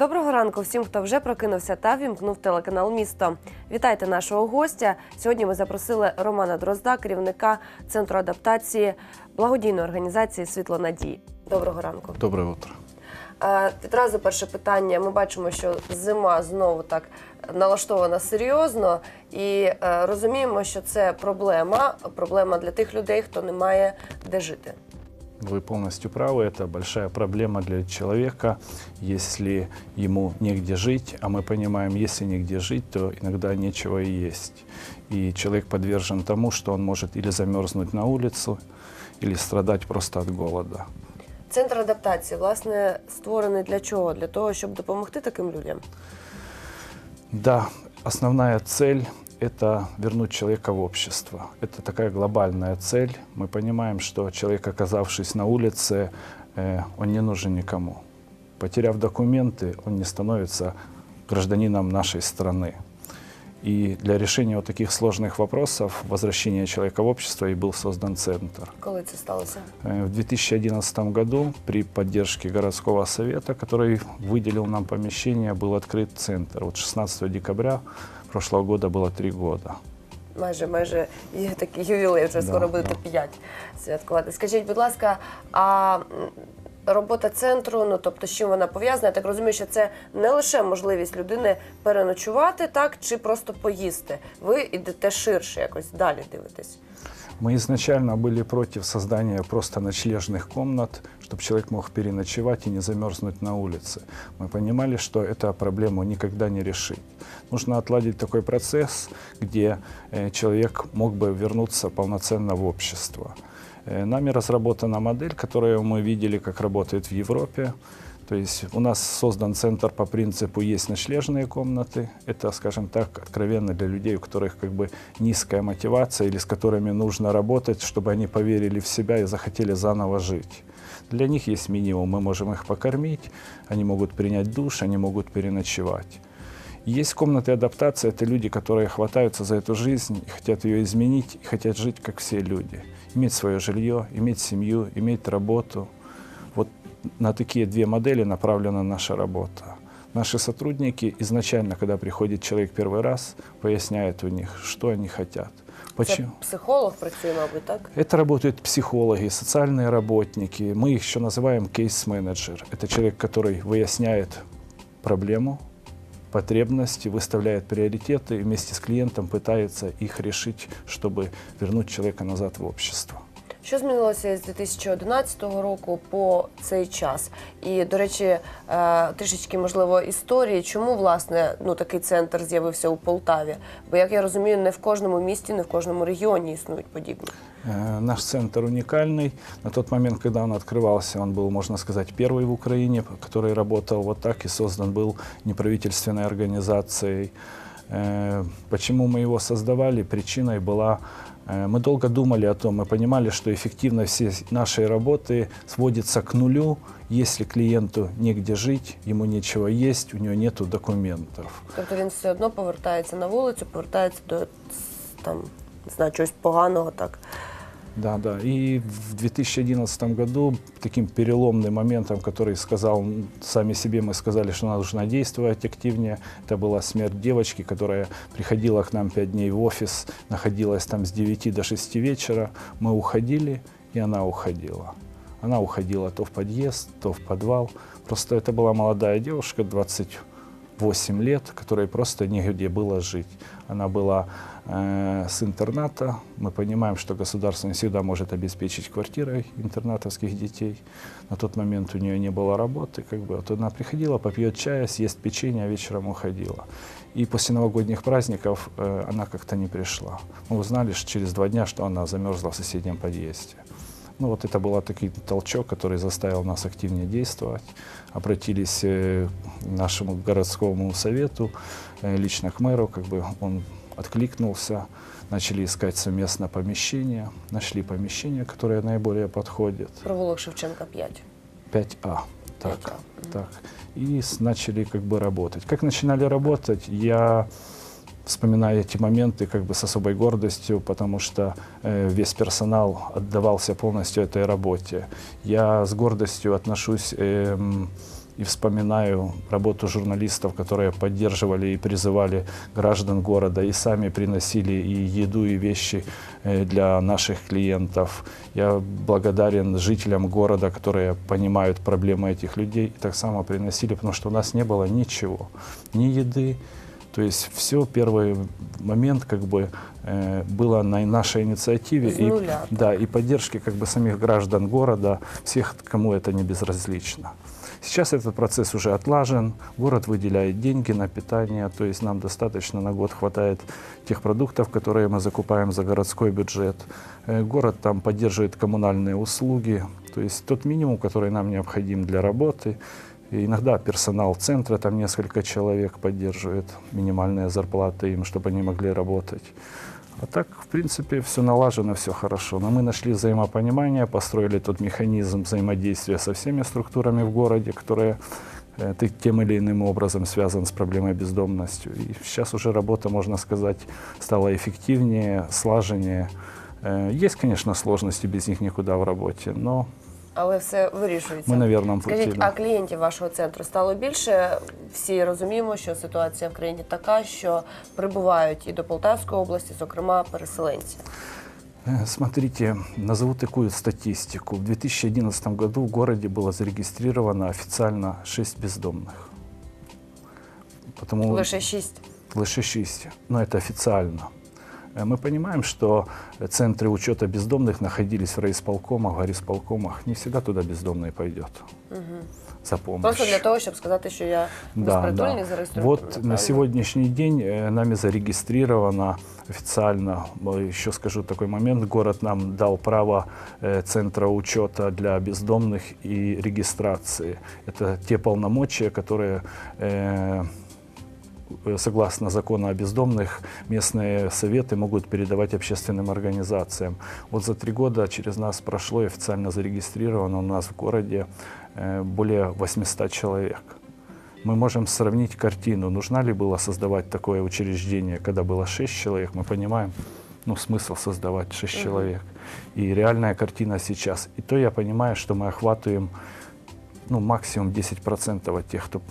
Доброго ранку всім, хто вже прокинувся та вімкнув телеканал Місто. Вітайте нашого гостя. Сьогодні ми запросили Романа Дрозда, керівника центру адаптації благодійної організації Світло Надії. Доброго ранку. Доброе утро. Відразу перше питання. Ми бачимо, що зима знову так налаштована серйозно, і е, розуміємо, що це проблема. Проблема для тих людей, хто не має де жити. Вы полностью правы. Это большая проблема для человека, если ему негде жить. А мы понимаем, если негде жить, то иногда нечего и есть. И человек подвержен тому, что он может или замерзнуть на улицу, или страдать просто от голода. Центр адаптації, власне, створений для чого? Для того, щоб допомогти таким людям. Да, основная цель – это вернуть человека в общество. Это такая глобальная цель. Мы понимаем, что человек, оказавшись на улице, э, он не нужен никому. Потеряв документы, он не становится гражданином нашей страны. И для решения вот таких сложных вопросов, возвращения человека в общество, и был создан центр. Коли це сталося? В 2011 году при поддержке городского совета, который выделил нам помещение, был открыт центр. Вот 16 декабря прошлого года было три года. Майже, майже є такий ювілей, вже Да, скоро будете да. п'ять святкувати. Скажіть, будь ласка, а робота центру, ну тобто, з чим вона пов'язана? Я так розумію, що це не лише можливість людини переночувати, так чи просто поїсти. Ви йдете ширше, якось далі дивитесь. Мы изначально были против создания просто ночлежных комнат, чтобы человек мог переночевать и не замерзнуть на улице. Мы понимали, что эта проблему никогда не решить. Нужно отладить такой процесс, где э, человек мог бы вернуться полноценно в общество. Э, нами разработана модель, которую мы видели, как работает в Европе. То есть у нас создан центр по принципу есть ночлежные комнаты. Это, скажем так, откровенно для людей, у которых как бы низкая мотивация или с которыми нужно работать, чтобы они поверили в себя и захотели заново жить. Для них есть минимум. Мы можем их покормить, они могут принять душ, они могут переночевать. Есть комнаты адаптации, это люди, которые хватаются за эту жизнь хотят ее изменить, хотят жить, как все люди. Иметь свое жилье, иметь семью, иметь работу. На такие две модели направлена наша работа. Наши сотрудники изначально, когда приходит человек первый раз, поясняют у них, что они хотят. Це Почему? психолог працює, мабуть, так? Это работают психологи, социальные работники. Мы их еще называем кейс-менеджер. Это человек, который выясняет проблему, потребности, выставляет приоритеты и вместе с клиентом пытается их решить, чтобы вернуть человека назад в общество. Що змінилося з 2011 року по цей час? І, до речі, е, трішечки можливо історії, чому власне ну такий центр з'явився у Полтаві? Бо як я розумію, не в кожному місті, не в кожному регіоні існують подібні. Э, Наш центр уникальный. На тот момент, когда он открывался, он был, можно сказать, первый в Украине, который работал вот так и создан был неправительственной организацией. Э, Почему мы его создавали? Причиной была э, мы долго думали о том, мы понимали, что эффективность всей нашей работы сводится к нулю, если клиенту негде жить, ему нечего есть, у него нет документов. Тобто він все одно повертається на вулицю, повертається до там не знаю, чогось поганого, так. Да, да. И в 2011 году таким переломным моментом, который сказал, м, сами себе мы сказали, что нужно действовать активнее, это была смерть девочки, которая приходила к нам пять дней в офис, находилась там с 9 до 6 вечера. Мы уходили, и она уходила. Она уходила то в подъезд, то в подвал. Просто это была молодая девушка, 28 лет, которой просто негде было жить. Она была э, с интерната. Мы понимаем, что государство не всегда может обеспечить квартирой интернатовских детей. На тот момент у нее не было работы. Как бы. Вот она приходила, попьет чая, съест печенье, а вечером уходила. И после новогодних праздников э, она как-то не пришла. Мы узнали что через два дня, что она замерзла в соседнем подъезде. Ну вот это был такой толчок, который заставил нас активнее действовать. Обратились э, к нашему городскому совету, э, лично к мэру, как бы он откликнулся, начали искать совместно помещение, нашли помещение, которое наиболее подходит, Провулок Шевченка 5. 5А. Так, 5А. так. И начали как бы работать. Как начинали работать, я вспоминаю эти моменты как бы с особой гордостью, потому что э, весь персонал отдавался полностью этой работе. Я с гордостью отношусь эм, и вспоминаю работу журналистов, которые поддерживали и призывали граждан города, и сами приносили и еду, и вещи э, для наших клиентов. Я благодарен жителям города, которые понимают проблемы этих людей, и так само приносили, потому что у нас не было ничего, ни еды, то есть все первый момент как бы э, было на нашей инициативе и, да, и поддержки как бы самих граждан города, всех, кому это не безразлично. Сейчас этот процесс уже отлажен, город выделяет деньги на питание, то есть нам достаточно на год хватает тех продуктов, которые мы закупаем за городской бюджет. Э, Город там поддерживает коммунальные услуги, то есть тот минимум, который нам необходим для работы. И иногда персонал центра, там несколько человек поддерживает минимальные зарплаты им, чтобы они могли работать. А так, в принципе, все налажено, все хорошо. Но мы нашли взаимопонимание, построили тот механизм взаимодействия со всеми структурами в городе, которые э, ты- тем или иным образом связан с проблемой бездомностью. И сейчас уже работа, можно сказать, стала эффективнее, слаженнее. Э, Есть, конечно, сложности, без них никуда в работе, но Але все вирішується. мы на верном пути. Скажіть, да. а клієнтів вашого центру стало більше? Всі розуміємо, що ситуація в країні така, що прибувають і до Полтавської області, зокрема, переселенці. Э, Смотрите, назову такую статистику. В 2011 году в городе было зарегистрировано официально 6 бездомных. Потому Лише шість. лише 6, но это официально. Э, Мы понимаем, что центры учета бездомных находились в райисполкомах, горисполкомах. Не всегда туда бездомный пойдет за помощью. Просто для того, щоб сказати, що я безпритульний, зареєстрований. Вот на сегодняшний день э, нами зарегистрировано официально, э, еще скажу такой момент, город нам дал право э, центра учета для бездомных и регистрации. Это те полномочия, которые э, э, согласно закону о бездомных, местные советы могут передавать общественным организациям. Вот за три года через нас прошло и официально зарегистрировано у нас в городе э, более 800 человек. Мы можем сравнить картину, нужна ли было создавать такое учреждение, когда было 6 человек, мы понимаем, ну, смысл создавать 6 человек. И реальная картина сейчас. И то я понимаю, что мы охватываем ну, максимум 10% от тех, кто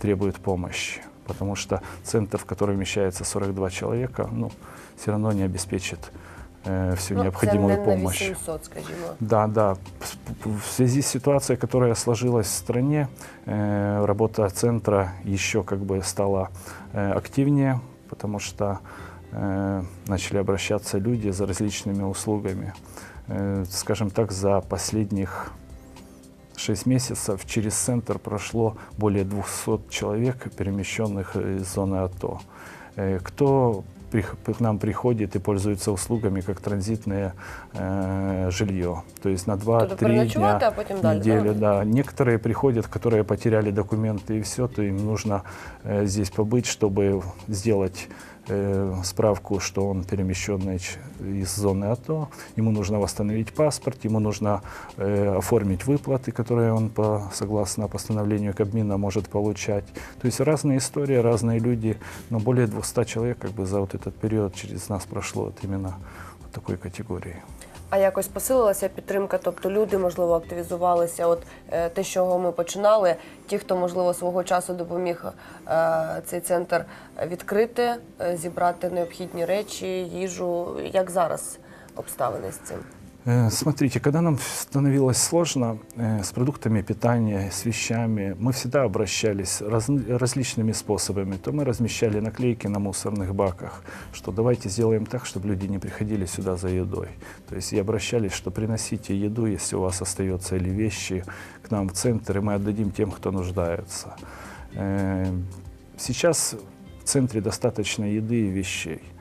требует помощи. Потому что центр, в который вмещается 42 человека, ну, все равно не обеспечит э, всю Ну, необходимую це не помощь. на 800, скажімо. Да, да. С- В связи с ситуацией, которая сложилась в стране, э, работа центра еще как бы стала э, активнее, потому что э, начали обращаться люди за различными услугами. Э, скажем так, за последних 6 месяцев через центр прошло более 200 человек, перемещенных из зоны АТО. Э, Кто прих- к нам приходит и пользуется услугами как транзитное э, жилье. То есть на 2-3 Тобто переночувати, дня, а потім далі. неделю. Да. Некоторые приходят, которые потеряли документы и все, то им нужно э, здесь побыть, чтобы сделать э, справку, что он перемещенный ч- из зоны АТО. Ему нужно восстановить паспорт, ему нужно э, оформить выплаты, которые он по, согласно постановлению Кабмина может получать. То есть разные истории, разные люди, но более 200 человек как бы за вот этот период через нас прошло вот именно вот такой категории. А якось посилилася підтримка, тобто люди, можливо, активізувалися. От е, те, з чого ми починали, ті, хто, можливо, свого часу допоміг е, цей центр відкрити, е, зібрати необхідні речі, їжу. Як зараз обставини з цим? Э, Смотрите, когда нам становилось сложно э, с продуктами питания, с вещами, мы всегда обращались разн- различными способами. То мы размещали наклейки на мусорных баках, что давайте сделаем так, чтобы люди не приходили сюда за едой. То есть и обращались, что приносите еду, если у вас остается, или вещи к нам в центр, и мы отдадим тем, кто нуждается. Э, Сейчас в центре достаточно еды и вещей э,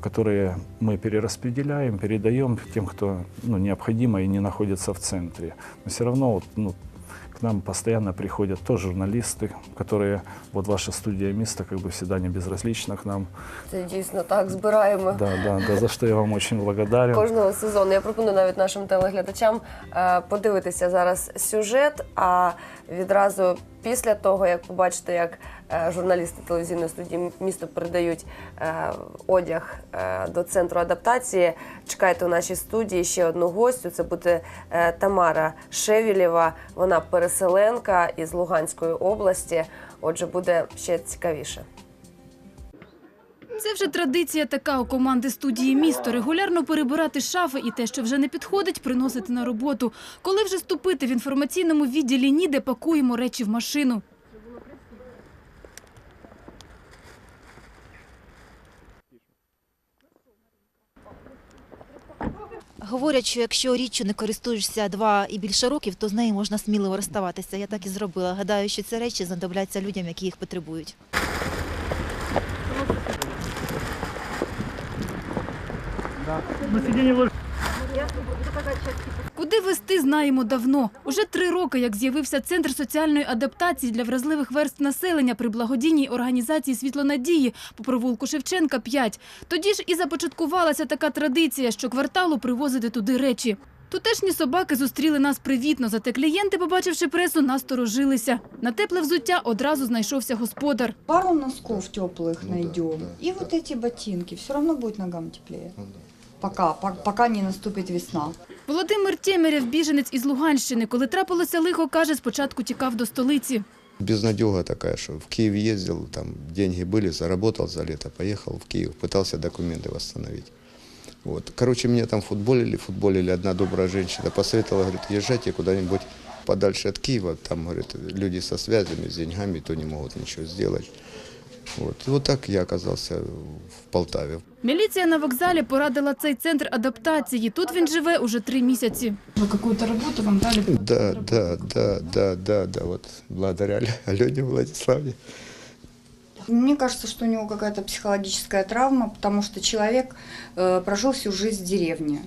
которые мы перераспределяем, передаем тем, кто ну, необходимо и не находится в центре. Но все равно вот, ну, к нам постоянно приходят то журналисты, которые, вот ваша студия «Место» как бы всегда не безразлична к нам. Це дійсно так збираємо. Да, да, да, за что я вам очень благодарен. Кожного сезону я пропоную навіть нашим телеглядачам е, подивитися зараз сюжет, а відразу після того, як побачите, як е, журналісти телевізійної студії місто передають е, одяг е, до центру адаптації. Чекайте у нашій студії ще одну гостю. Це буде Тамара Шевілєва. Вона переселенка із Луганської області. Отже, буде ще цікавіше. Це вже традиція така у команди студії місто регулярно перебирати шафи і те, що вже не підходить, приносити на роботу. Коли вже ступити в інформаційному відділі ніде, пакуємо речі в машину. Говорять, що якщо річчю не користуєшся два і більше років, то з нею можна сміливо розставатися. Я так і зробила. Гадаю, що ці речі знадобляться людям, які їх потребують. Куди вести, знаємо давно. Уже три роки, як з'явився центр соціальної адаптації для вразливих верств населення при благодійній організації Світлонадії по провулку Шевченка 5. Тоді ж і започаткувалася така традиція, що кварталу привозити туди речі. Тутешні собаки зустріли нас привітно, зате клієнти, побачивши пресу, насторожилися. На тепле взуття одразу знайшовся господар. Пару носков теплых Ну да, найдем. да, и вот ботинки. Все равно будет ногам теплее Пока, по- пока не наступит весна. Володимир Тємерєв, біженець із Луганщини, коли трапилося лихо, каже, спочатку тікав до столиці. Безнадега такая, что в Киев ездил, там деньги были, заработал за лето, поехал в Киев, пытался документы восстановить. Вот. Короче, меня там футболили, футболили. Одна добрая женщина посоветовала, говорит, езжайте куда-нибудь подальше от Киева. Там, говорит, люди со связями, с деньгами, то не могут ничего сделать. Вот. И вот так я оказался в Полтаве. Міліція на вокзалі порадила цей центр адаптації. Тут він живе уже три місяці. Вы какую-то работу вам дали? Да, да, да, да, да, да, вот благодаря Алене Владиславе. Мне кажется, что у него какая-то психологическая травма, потому что человек э, прожил всю жизнь в деревне.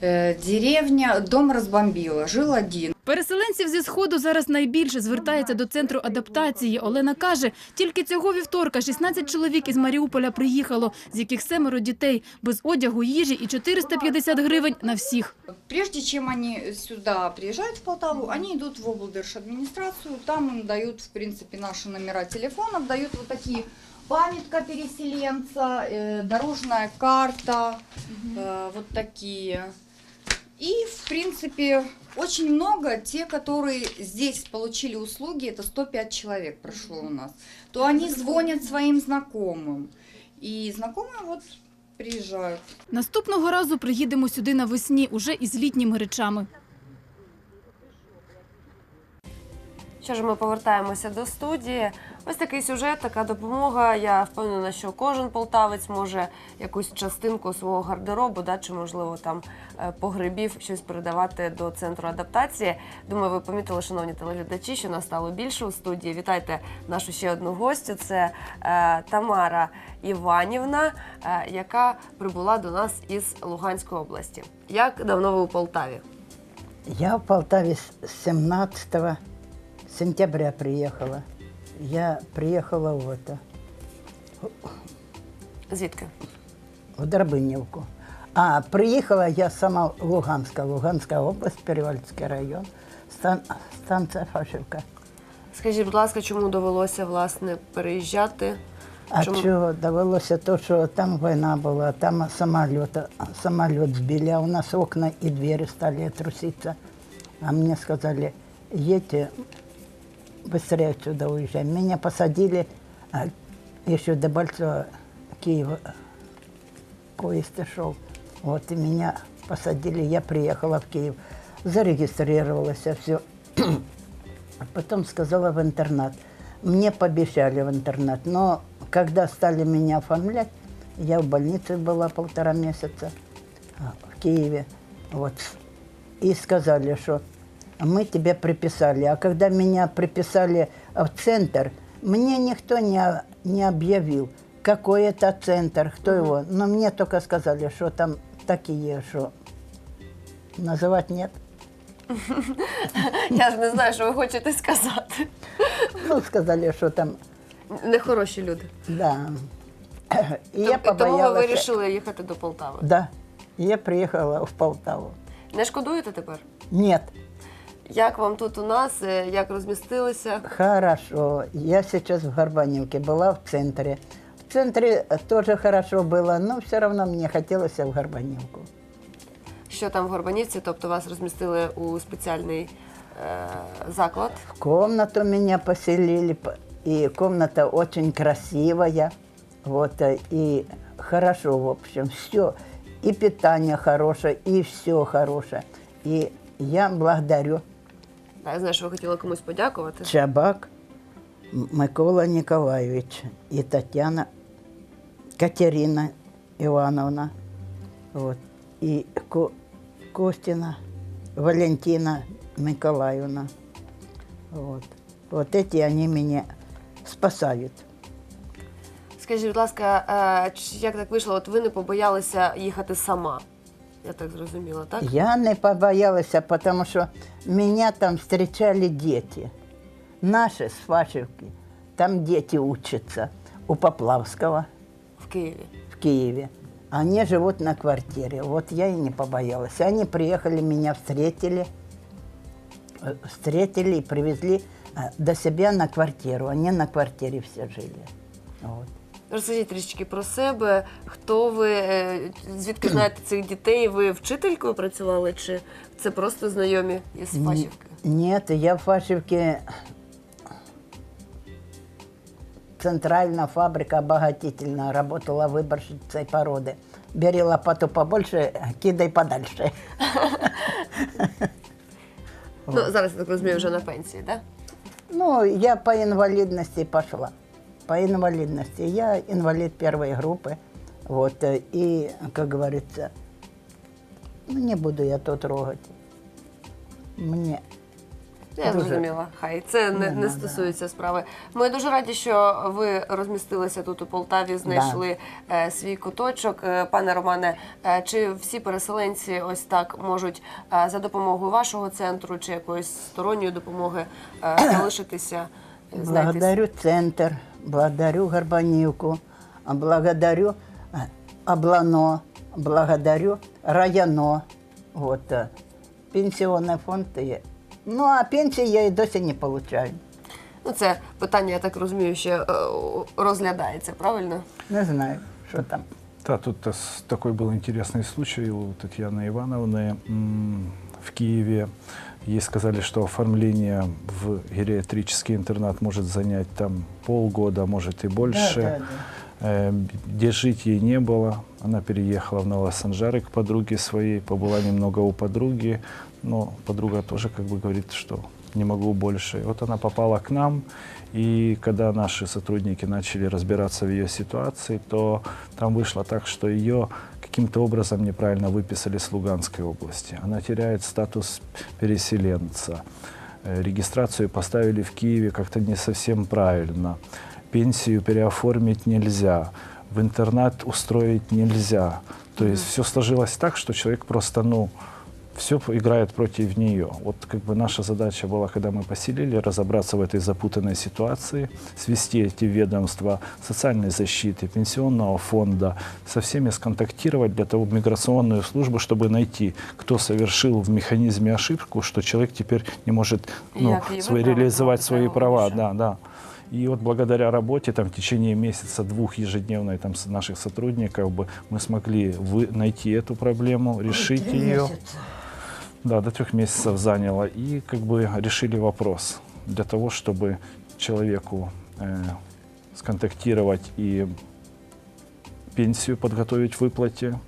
Э, деревня, дом разбомбила, жил один. Переселенців зі сходу зараз найбільше звертається до центру адаптації. Олена каже, тільки цього вівторка 16 чоловік із Маріуполя приїхало, з яких семеро дітей без одягу, їжі і 450 гривень на всіх. Прежде чем они сюда приезжают в Полтаву, они идут в облдержадминистрацию, там им дают, в принципе, наши номера телефонов, дают вот такие памятка переселенца, э, дорожная карта, э, вот такие. И, в принципе, очень много, те, которые здесь получили услуги, это 105 человек прошло у нас, то они звонят своим знакомым. И знакомые вот приезжают. Наступного разу приїдемо сюди навесні, уже із літніми речами. Що ж, ми повертаємося до студії. Ось такий сюжет, така допомога. Я впевнена, що кожен полтавець може якусь частинку свого гардеробу, да, чи можливо там е, погребів щось передавати до центру адаптації. Думаю, ви помітили, шановні телеглядачі, що нас стало більше у студії. Вітайте нашу ще одну гостю. Це е, Тамара Іванівна, е, яка прибула до нас із Луганської області. Як давно ви у Полтаві? Я в Полтаве с 17 сентября приехала Я приехала в это, Звідки? в Дробыневку. А приехала я сама Луганска, Луганская область, Перевальский район, стан- станция Фашивка. Скажіть, будь ласка, чому довелося власне переїжджати? А Чому? что довелося то, что там война была, там самолет, самолет сбили, а у нас окна и двери стали труситься. А мне сказали, едьте, быстрее отсюда уезжай. Меня посадили а, еще до Большого Киева. Поезд шел. Вот и меня посадили, я приехала в Киев. Зарегистрировалась, все. А потом сказала в интернат. Мне пообещали в интернат, но когда стали меня оформлять, я в больнице была полтора месяца а, в Киеве, вот, и сказали, что мы тебя приписали. А когда меня приписали в центр, мне никто не, о- не объявил, какой это центр, кто его. Но мне только сказали, что там такие, что называть нет. Я ж не знаю, що ви хочете сказати. Ну, сказали, что там, Нехороші люди. да. И Тоб- я і тому ви побоялась. вирішили їхати до Полтави. Да, я приехала в Полтаву. Не шкодуєте тепер? Нет, Як вам тут у нас? Е, Як розмістилися? Хорошо. Я сейчас в Горбаневке была в центре. В центре тоже хорошо было, но все равно мне хотелось в Горбаневку. Що там в Горбанівці? Тобто вас розмістили у спеціальний е, заклад? В комнату меня поселили, п- и комната очень красивая. Вот, э, и хорошо, в общем, все. И питание хорошее, и все хорошее. И я благодарю Да, я знаю, що ви хотіли комусь подякувати. Чабак Микола Николаевич и Татьяна Катерина Ивановна, вот, и Ко- Костина Валентина Николаевна. Вот. вот эти они меня спасают. Скажіть, будь ласка, як так вийшло? От ви не побоялися їхати сама? Я так зрозуміла, так? Я не побоялась, потому что меня там встречали дети. Наши с Фашевки. Там дети учатся у Поплавского. В Києві. в Киеве. Они живут на квартире. Вот я и не побоялась. Они приехали, меня встретили. Э, Встретили и привезли э, до себя на квартиру. Они на квартире все жили. Вот. Розкажіть трішечки про себе. Хто ви? е, Звідки знаєте цих дітей? Ви вчителькою працювали, чи це просто знайомі із Н- Фашівки? Нет, я в Фашевке центральная фабрика обогатительная, работала выборщицей породы. Бери лопату побольше, кидай подальше. Ну, зараз я так розумію, вже на пенсії, так? Ну, я по инвалидности пошла. По инвалидности. Я инвалид первой группы. Вот, э, и, как говорится, ну, не буду я то трогать. Мне Я Дуже. зрозуміла. Хай це не, Не не стосується справи. Ми дуже раді, що ви розмістилися тут у Полтаві, знайшли е, свій куточок. Е, Пане Романе, е, чи всі переселенці ось так можуть за допомогою вашого центру чи якоїсь сторонньої допомоги залишитися? благодарю центр, благодарю Горбанивку, а благодарю Облано, благодарю Районо. Вот, э, пенсионный фонд. и- Ну, а пенсии я и досі не получаю. Ну, це питання, я так розумію, ще е, розглядається, правильно? Не знаю, что там. Да, тут тас- такой был интересный случай у Татьяны Ивановны м, в Киеве. Ей сказали, что оформление в гериатрический интернат может занять там полгода, может и больше. Да, да, Э, Где жить ей не было. Она переехала в Новосанжары к подруге своей, побыла немного у подруги, но подруга тоже как бы говорит, что не могу больше. Вот она попала к нам, и когда наши сотрудники начали разбираться в ее ситуации, то там вышло так, что ее каким-то образом неправильно выписали с Луганской области. Она теряет статус переселенца. Э, Регистрацию поставили в Киеве как-то не совсем правильно. Пенсию переоформить нельзя В интернат устроить нельзя. То есть все сложилось так, что человек просто, ну, все играет против нее. Вот как бы наша задача была, когда мы поселили, разобраться в этой запутанной ситуации, свести эти ведомства социальной защиты, пенсионного фонда, со всеми сконтактировать для того, миграционную службу, чтобы найти, кто совершил в механизме ошибку, что человек теперь не может ну, Як її свои, виправити, реализовать мабуть, свои треба права. більше. Да, да. И вот благодаря работе там, в течение месяца, двух ежедневной там, с наших сотрудников бы, мы смогли вы, найти эту проблему, решить Три ее. месяца. Да, до трех месяцев заняло. И как бы решили вопрос для того, чтобы человеку э, сконтактировать и пенсию подготовить в выплате,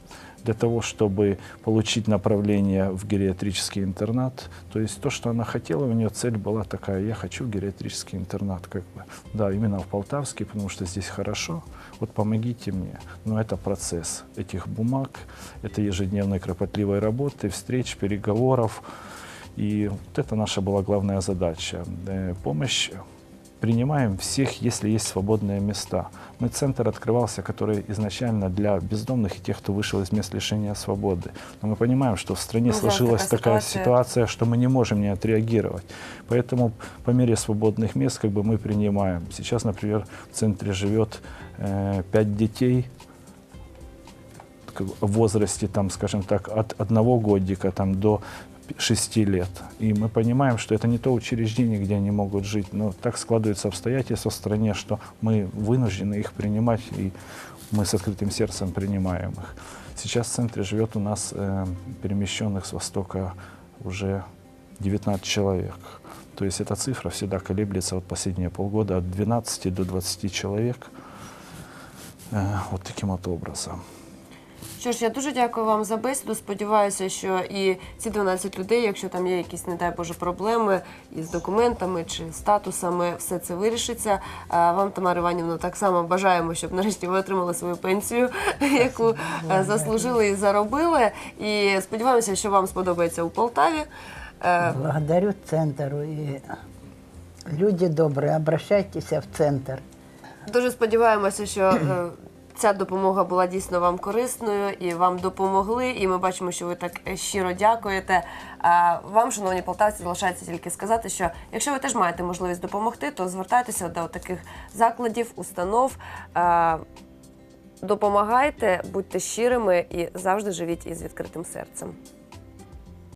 для того, чтобы получить направление в гериатрический интернат. То есть то, что она хотела, у нее цель была такая, я хочу в гериатрический интернат. Как бы. Да, именно в Полтавский, потому что здесь хорошо. Вот помогите мне. Но это процесс этих бумаг, это ежедневной кропотливой работы, встреч, переговоров. И вот это наша была главная задача. Э, Помощь принимаем всех, если есть свободные места. Мы центр открывался, который изначально для бездомных и тех, кто вышел из мест лишения свободы. Но мы понимаем, что в стране Ну, сложилась такая такая ситуация. ситуация, что мы не можем не отреагировать. Поэтому по мере свободных мест как бы мы принимаем. Сейчас, например, в центре живет э, пять детей, в возрасте, там, скажем так, от одного годика там, до 6 лет. И мы понимаем, что это не то учреждение, где они могут жить. Но так складываются обстоятельства в стране, что мы вынуждены их принимать, и мы с открытым сердцем принимаем их. Сейчас в центре живет у нас э, перемещенных с Востока уже 19 человек. То есть эта цифра всегда колеблется вот последние полгода от 12 до 20 человек. Э, вот таким вот образом. Що ж, я дуже дякую вам за бесіду. Сподіваюся, що і ці 12 людей, якщо там є якісь, не дай Боже, проблеми із документами чи статусами, все це вирішиться. А Вам, Тамара Іванівна, так само бажаємо, щоб нарешті ви отримали свою пенсію, яку е, заслужили і заробили. І сподіваємося, що вам сподобається у Полтаві. Е, Благодарю центру. И люди добрые, обращайтесь в центр. Дуже сподіваємося, що е, ця допомога була дійсно вам корисною і вам допомогли. І ми бачимо, що ви так е, щиро дякуєте. А вам, шановні полтавці, залишається тільки сказати, що якщо ви теж маєте можливість допомогти, то звертайтеся до таких закладів, установ. Допомагайте, будьте щирими і завжди живіть із відкритим серцем.